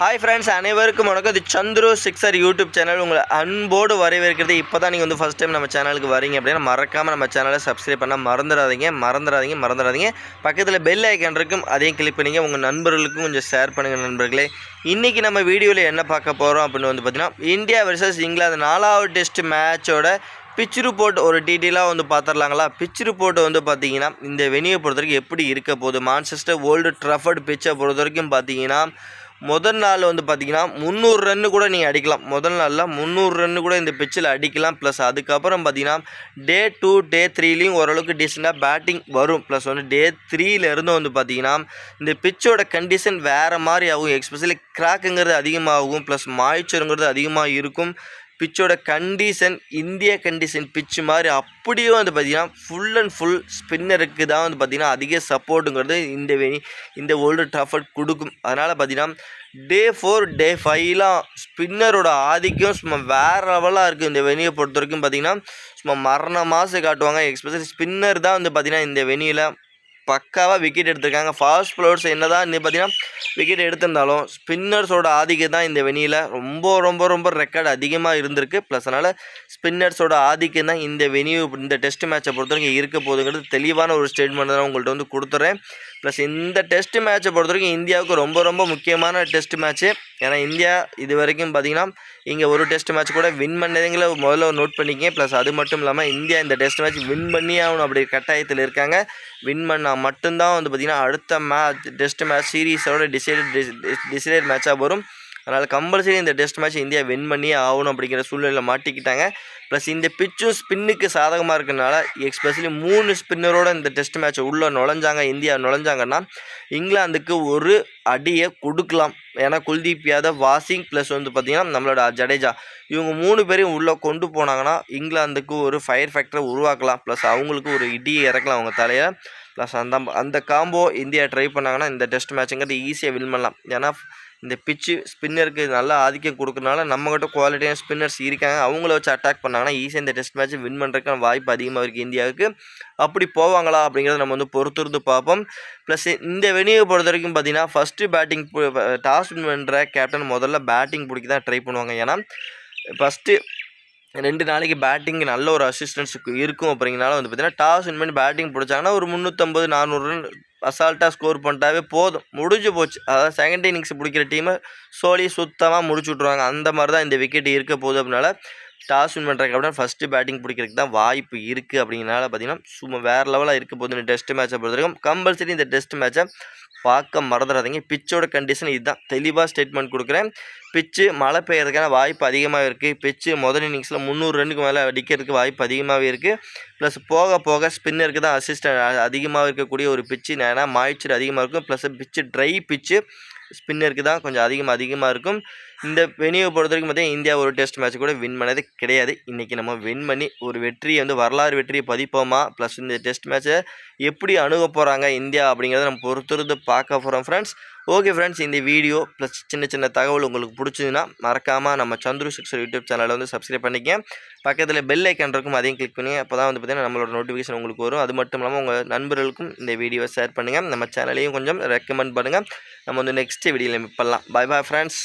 Hi friends அனைவருக்கும் வணக்கம். இது சந்துரு சிக்ஸர் யூடியூப் சேனல். உங்களை அன்போடு வரவேற்கிறது. இப்போ தான் நீங்கள் வந்து ஃபஸ்ட் டைம் நம்ம சேனலுக்கு வரீங்க அப்படின்னா மறக்காமல் நம்ம சேனலை சப்ஸ்கிரைப் பண்ணால் மறந்துடாதீங்க. மறந்துடாதீங்க மறந்துடாதீங்க. பக்கத்தில் பெல் ஐக்கன் இருக்கும். அதையும் கிளிக் பண்ணிங்க. உங்கள் நண்பர்களுக்கும் கொஞ்சம் ஷேர் பண்ணுங்கள் நண்பர்களே. இன்றைக்கி நம்ம வீடியோவில் என்ன பார்க்க போகிறோம் அப்படின்னு வந்து பார்த்தீங்கன்னா இந்தியா வெர்சஸ் இங்கிலாந்து நாலாவது டெஸ்ட் மேட்சோட பிச் ரிப்போர்ட் ஒரு டீட்டெயிலாக வந்து பார்த்துடலாங்களா பிச் ரிப்போர்ட் வந்து பார்த்தீங்கன்னா இந்த வெனியை பொறுத்த வரைக்கும் எப்படி இருக்க போகுது? மான்செஸ்டர் ஓல்டு ட்ரஃபர்ட் பிச்சை பொறுத்த வரைக்கும் பார்த்தீங்கன்னா முதல் நாள் வந்து பார்த்தீங்கன்னா முந்நூறு ரன்னு கூட நீங்கள் அடிக்கலாம். முதல் நாளில் முந்நூறு ரன்னு கூட இந்த பிச்சில் அடிக்கலாம். ப்ளஸ் அதுக்கப்புறம் பார்த்தீங்கன்னா டே டூ டே த்ரீலேயும் ஓரளவுக்கு டீசெண்டாக பேட்டிங் வரும். ப்ளஸ் வந்து டே த்ரீலேருந்து வந்து பார்த்தீங்கன்னா இந்த பிச்சோட கண்டிஷன் வேறு மாதிரி ஆகும். எக்ஸ்பெஷலி கிராக்குங்கிறது அதிகமாகும். ப்ளஸ் மாய்ச்சருங்கிறது அதிகமாக இருக்கும். பிச்சோட கண்டிஷன் இந்திய கண்டிஷன் பிச்சு மாதிரி அப்படியும் வந்து பார்த்திங்கன்னா ஃபுல் அண்ட் ஃபுல் ஸ்பின்னருக்கு தான் வந்து பார்த்திங்கன்னா அதிக சப்போர்ட்டுங்கிறது இந்த வெனி இந்த வேர்ல்டு டஃபர்ட் கொடுக்கும். அதனால் பார்த்திங்கன்னா டே ஃபோர் டே ஃபைவ்லாம் ஸ்பின்னரோட ஆதிக்கம் சும்மா வேறு லெவலாக இருக்குது இந்த வெனியை பொறுத்த வரைக்கும் பார்த்திங்கன்னா சும்மா மரண மாசு காட்டுவாங்க. எக்ஸ்பெஷலி ஸ்பின்னர் தான் வந்து பார்த்திங்கன்னா இந்த வெனியில் பக்காவாக விக்கெட் எடுத்திருக்காங்க. ஃபாஸ்ட் ப்ளோர்ஸ் என்ன தான் இந்த பார்த்தீங்கன்னா விக்கெட் எடுத்திருந்தாலும் ஸ்பின்னர்ஸோட ஆதிக்கம் தான் இந்த வெனியில் ரொம்ப ரொம்ப ரொம்ப ரெக்கார்டு அதிகமாக இருந்திருக்கு. ப்ளஸ் அதனால் ஸ்பின்னர்ஸோட ஆதிக்கம் தான் இந்த வெனியூ இந்த டெஸ்ட் மேட்சை பொறுத்த வரைக்கும் இருக்க போகுதுங்கிறது தெளிவான ஒரு ஸ்டேட்மெண்ட் தான் உங்கள்கிட்ட வந்து கொடுத்துறேன். ப்ளஸ் இந்த டெஸ்ட் மேட்சை பொறுத்த வரைக்கும் இந்தியாவுக்கு ரொம்ப ரொம்ப முக்கியமான டெஸ்ட் மேட்ச்சு ஏன்னா இந்தியா இது வரைக்கும் பார்த்திங்கன்னா இங்கே ஒரு டெஸ்ட் மேட்ச் கூட வின் பண்ணதுங்களை முதல்ல நோட் பண்ணிக்கங்க. ப்ளஸ் அது மட்டும் இல்லாமல் இந்தியா இந்த டெஸ்ட் மேட்ச் வின் பண்ணி ஆகணும் அப்படி கட்டாயத்தில் இருக்காங்க. வின் பண்ணால் மட்டும்தான் வந்து பார்த்திங்கன்னா அடுத்த மேட்ச் டெஸ்ட் மேட்ச் சீரீஸோட டிசைடட் டிசைடட் மேட்சாக வரும். அதனால் கம்பல்சரி இந்த டெஸ்ட் மேட்ச் இந்தியா வின் பண்ணியே ஆகணும் அப்படிங்கிற சூழ்நிலையில் மாட்டிக்கிட்டாங்க. ப்ளஸ் இந்த பிச்சும் ஸ்பின்னுக்கு சாதகமாக இருக்கனால எக்ஸ்பெஷலி மூணு ஸ்பின்னரோட இந்த டெஸ்ட் மேட்ச்சை உள்ளே நுழைஞ்சாங்க இந்தியா நுழைஞ்சாங்கன்னா இங்கிலாந்துக்கு ஒரு அடியை கொடுக்கலாம். ஏன்னா குல்தீப் யாதவ் வாசிங் ப்ளஸ் வந்து பார்த்திங்கன்னா நம்மளோட ஜடேஜா. இவங்க மூணு பேரையும் உள்ளே கொண்டு போனாங்கன்னா இங்கிலாந்துக்கு ஒரு ஃபயர் ஃபேக்டரை உருவாக்கலாம். ப்ளஸ் அவங்களுக்கு ஒரு இடியை இறக்கலாம் அவங்க தலையில். ப்ளஸ் அந்த அந்த காம்போ இந்தியா ட்ரை பண்ணாங்கன்னா இந்த டெஸ்ட் மேட்சுங்கிறது ஈஸியாக வின் பண்ணலாம். ஏன்னா இந்த பிச்சு ஸ்பின்னருக்கு நல்லா ஆதிக்கம் கொடுக்கறனால நம்மகிட்ட குவாலிட்டியான ஸ்பின்னர்ஸ் இருக்காங்க. அவங்கள வச்சு அட்டாக் பண்ணாங்கன்னா ஈஸியாக இந்த டெஸ்ட் மேட்ச் வின் பண்ணுறதுக்கான வாய்ப்பு அதிகமாக இருக்குது இந்தியாவுக்கு. அப்படி போவாங்களா அப்படிங்கிறத நம்ம வந்து பொறுத்திருந்து பார்ப்போம். ப்ளஸ் இந்த வெனியை பொறுத்த வரைக்கும் பார்த்தீங்கன்னா ஃபஸ்ட்டு பேட்டிங் டாஸ் வின் பண்ணுற கேப்டன் முதல்ல பேட்டிங் பிடிக்க தான் ட்ரை பண்ணுவாங்க. ஏன்னா ஃபஸ்ட்டு ரெண்டு நாளைக்கு பேட்டிங் நல்ல ஒரு அசிஸ்டன்ஸ் இருக்கும் அப்படிங்கிறனால வந்து பார்த்தீங்கன்னா டாஸ் வின் பண்ணி பேட்டிங் பிடிச்சாங்கன்னா ஒரு முந்நூற்றம்பது நானூறு ரன் அசால்ட்டாக ஸ்கோர் பண்ணிட்டாவே போதும். முடிஞ்சு போச்சு. அதாவது செகண்ட் இன்னிங்ஸ் பிடிக்கிற டீமை சோழி சுத்தமாக முடிச்சு விட்ருவாங்க அந்த மாதிரி தான் இந்த விக்கெட் இருக்க போகுது அப்படின்னால டாஸ் வின் பண்ணுறதுக்கு அப்படின்னா ஃபஸ்ட்டு பேட்டிங் பிடிக்கிறதுக்கு தான் வாய்ப்பு இருக்குது அப்படிங்கிறனால பார்த்தீங்கன்னா சும்மா வேறு லெவலாக இருக்க போது இந்த டெஸ்ட் மேட்சை பொறுத்திருக்கும் கம்பல்சரி இந்த டெஸ்ட் மேட்சை பார்க்க மறந்துடாதீங்க பிச்சோட கண்டிஷன் இதுதான். தெளிவாக ஸ்டேட்மெண்ட் கொடுக்குறேன். பிச்சு மழை பெய்யறதுக்கான வாய்ப்பு அதிகமாக இருக்குது பிச்சு முதல் இன்னிங்ஸில் முந்நூறு ரன்னுக்கு மேலே அடிக்கிறதுக்கு வாய்ப்பு அதிகமாகவே இருக்குது ப்ளஸ் போக போக ஸ்பின்னருக்கு தான் அசிஸ்டன்ட் அதிகமாக இருக்கக்கூடிய ஒரு பிச்சு ஏன்னா மாய்ச்சர் அதிகமாக இருக்கும். ப்ளஸ் பிச்சு ட்ரை பிச்சு ஸ்பின்னருக்கு தான் கொஞ்சம் அதிகமாக அதிகமாக இருக்கும். இந்த வெனியை பொறுத்த வரைக்கும் பார்த்தீங்கன்னா இந்தியா ஒரு டெஸ்ட் மேட்ச் கூட வின் பண்ணதே கிடையாது. இன்றைக்கி நம்ம வின் பண்ணி ஒரு வெற்றியை வந்து வரலாறு வெற்றியை பதிப்போமா? ப்ளஸ் இந்த டெஸ்ட் மேட்ச்சை எப்படி அணுக போகிறாங்க இந்தியா அப்படிங்கிறத நம்ம பொறுத்திருந்து பார்க்க போகிறோம் ஃப்ரெண்ட்ஸ் ஓகே ஃப்ரெண்ட்ஸ் இந்த வீடியோ ப்ளஸ் சின்ன சின்ன தகவல் உங்களுக்கு பிடிச்சதுன்னா மறக்காமல் நம்ம சந்துரு சிக்ஸர் யூடியூப் சேனலை வந்து சப்ஸ்கிரைப் பண்ணிக்க பக்கத்தில் பெல் ஐக்கன் இருக்கும் அதையும் கிளிக் பண்ணி அப்போ தான் வந்து பார்த்தீங்கன்னா நம்மளோட நோட்டிஃபிகேஷன் உங்களுக்கு வரும். அது மட்டும் இல்லாமல் உங்கள் நண்பர்களுக்கும் இந்த வீடியோவை ஷேர் பண்ணுங்கள் நம்ம சேனலையும் கொஞ்சம் ரெக்கமெண்ட் பண்ணுங்கள் நம்ம வந்து நெக்ஸ்ட் வீடியோவில் மீட் பண்ணலாம். Bye bye friends